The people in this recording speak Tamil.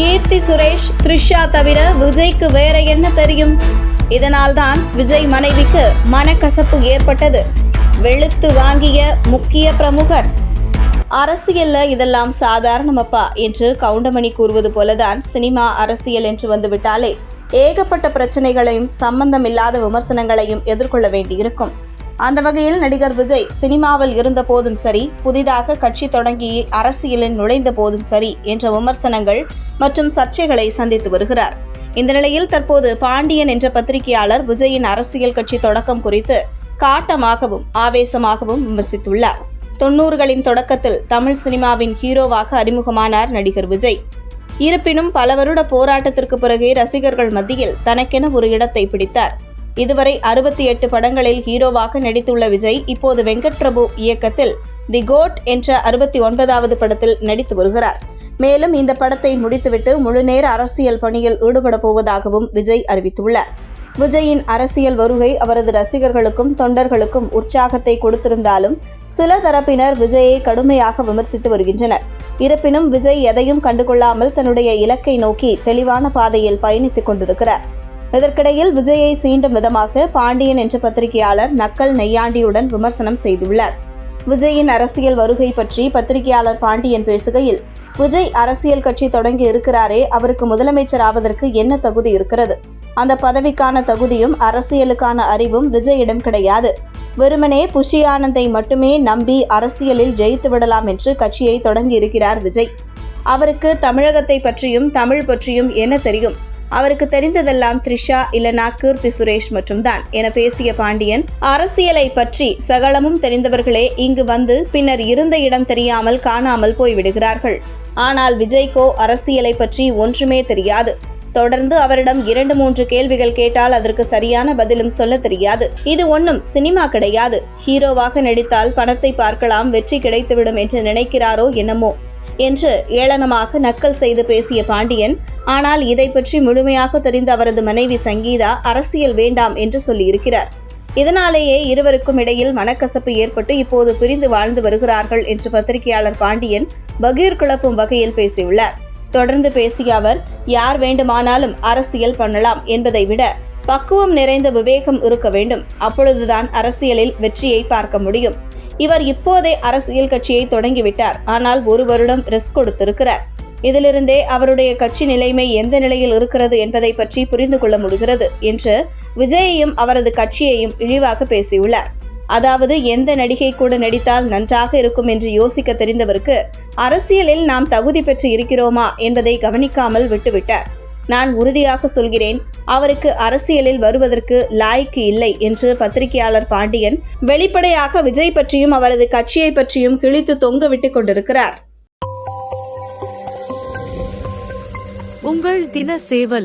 கீர்த்தி சுரேஷ் த்ரிஷா தவிர விஜய்க்கு வேற என்ன தெரியும்? இதனால்தான் விஜய் மனைவிக்கு மனக்கசப்பு ஏற்பட்டது. வெளுத்து வாங்கிய முக்கிய பிரமுகர். அரசியல்ல இதெல்லாம் சாதாரணமப்பா என்று கவுண்டமணி கூறுவது போலதான் சினிமா அரசியல் என்று வந்துவிட்டாலே ஏகப்பட்ட பிரச்சனைகளையும் சம்பந்தமில்லாத விமர்சனங்களையும் எதிர்கொள்ள வேண்டியிருக்கும். அந்த வகையில் நடிகர் விஜய் சினிமாவில் இருந்த போதும் சரி புதிதாக கட்சி தொடங்கி அரசியலில் நுழைந்த போதும் சரி என்ற விமர்சனங்கள் மற்றும் சர்ச்சைகளை சந்தித்து வருகிறார். இந்த நிலையில் தற்போது பாண்டியன் என்ற பத்திரிகையாளர் விஜயின் அரசியல் கட்சி தொடக்கம் குறித்து காட்டமாகவும் ஆவேசமாகவும் விமர்சித்துள்ளார். தொன்னூறுகளின் தொடக்கத்தில் தமிழ் சினிமாவின் ஹீரோவாக அறிமுகமானார் நடிகர் விஜய். இருப்பினும் பல வருட போராட்டத்திற்கு பிறகே ரசிகர்கள் மத்தியில் தனக்கென ஒரு இடத்தை பிடித்தார். இதுவரை அறுபத்தி எட்டு படங்களில் ஹீரோவாக நடித்துள்ள விஜய் இப்போது வெங்கட் பிரபு இயக்கத்தில் தி கோட் என்ற அறுபத்தி ஒன்பதாவது படத்தில் நடித்து வருகிறார். மேலும் இந்த படத்தை முடித்துவிட்டு முழுநேர அரசியல் பணியில் ஈடுபட போவதாகவும் விஜய் அறிவித்துள்ளார். விஜயின் அரசியல் வருகை அவரது ரசிகர்களுக்கும் தொண்டர்களுக்கும் உற்சாகத்தை கொடுத்திருந்தாலும் சில தரப்பினர் விஜயை கடுமையாக விமர்சித்து வருகின்றனர். இருப்பினும் விஜய் எதையும் கண்டுகொள்ளாமல் தன்னுடைய இலக்கை நோக்கி தெளிவான பாதையில் பயணித்துக் கொண்டிருக்கிறார். இதற்கிடையில் விஜயை சீண்டும் விதமாக பாண்டியன் என்ற பத்திரிகையாளர் நக்கல் நெய்யாண்டியுடன் விமர்சனம் செய்துள்ளார். விஜயின் அரசியல் வருகை பற்றி பத்திரிகையாளர் பாண்டியன் பேசுகையில் விஜய் அரசியல் கட்சி தொடங்கி இருக்கிறாரே அவருக்கு முதலமைச்சர் ஆவதற்கு என்ன தகுதி இருக்கிறது? அந்த பதவிக்கான தகுதியும் அரசியலுக்கான அறிவும் விஜயிடம் கிடையாது. வெறுமனே புஷி ஆனந்தை மட்டுமே நம்பி அரசியலில் ஜெயித்து விடலாம் என்று கட்சியை தொடங்கி இருக்கிறார் விஜய். அவருக்கு தமிழகத்தை பற்றியும் தமிழ் பற்றியும் என்ன தெரியும்? அவருக்கு தெரிந்ததெல்லாம் த்ரிஷா இல்லனா கீர்த்தி சுரேஷ் மட்டும்தான் என பேசிய பாண்டியன் அரசியலை பற்றி சகலமும் தெரிந்தவர்களே இங்கு வந்து பின்னர் இருந்த இடம் தெரியாமல் காணாமல் போய்விடுகிறார்கள். ஆனால் விஜய்க்கோ அரசியலை பற்றி ஒன்றுமே தெரியாது. தொடர்ந்து அவரிடம் இரண்டு மூன்று கேள்விகள் கேட்டால் அதற்கு சரியான பதிலும் சொல்ல தெரியாது. இது ஒன்றும் சினிமா கிடையாது. ஹீரோவாக நடித்தால் பணத்தை பார்க்கலாம் வெற்றி கிடைத்துவிடும் என்று நினைக்கிறாரோ என்னமோ. என்று ஏளனமாக நக்கல் செய்து பேசிய பாண்டியன் ஆனால் இதை பற்றி முழுமையாக தெரிந்த அவரது மனைவி சங்கீதா அரசியல் வேண்டாம் என்று சொல்லியிருக்கிறார். இதனாலேயே இருவருக்கும் இடையில் மனக்கசப்பு ஏற்பட்டு இப்போது பிரிந்து வாழ்ந்து வருகிறார்கள் என்று பத்திரிகையாளர் பாண்டியன் பகீர் குழப்பும் வகையில் பேசியுள்ளார். தொடர்ந்து பேசிய அவர் யார் வேண்டுமானாலும் அரசியல் பண்ணலாம் என்பதை விட பக்குவம் நிறைந்த விவேகம் இருக்க வேண்டும். அப்பொழுதுதான் அரசியலில் வெற்றியை பார்க்க முடியும். இவர் இப்போதே அரசியல் கட்சியை தொடங்கிவிட்டார். ஆனால் ஒரு வருடம் ரிஸ்க் கொடுத்திருக்கிறார். இதிலிருந்தே அவருடைய கட்சி நிலைமை எந்த நிலையில் இருக்கிறது என்பதை பற்றி புரிந்து கொள்ள முடிகிறது என்று விஜயையும் அவரது கட்சியையும் இழிவாக பேசியுள்ளார். அதாவது எந்த நடிகை கூட நடித்தால் நன்றாக இருக்கும் என்று யோசிக்க தெரிந்தவருக்கு அரசியலில் நாம் தகுதி பெற்று இருக்கிறோமா? என்பதை கவனிக்காமல் விட்டுவிட்டார். நான் உறுதியாக சொல்கிறேன் அவருக்கு அரசியலில் வருவதற்கு லாய்க்கு இல்லை என்று பத்திரிகையாளர் பாண்டியன் வெளிப்படையாக விஜய் பற்றியும் அவரது கட்சியை பற்றியும் கிழித்து தொங்க விட்டுக் கொண்டிருக்கிறார். உங்கள் தின சேவல்.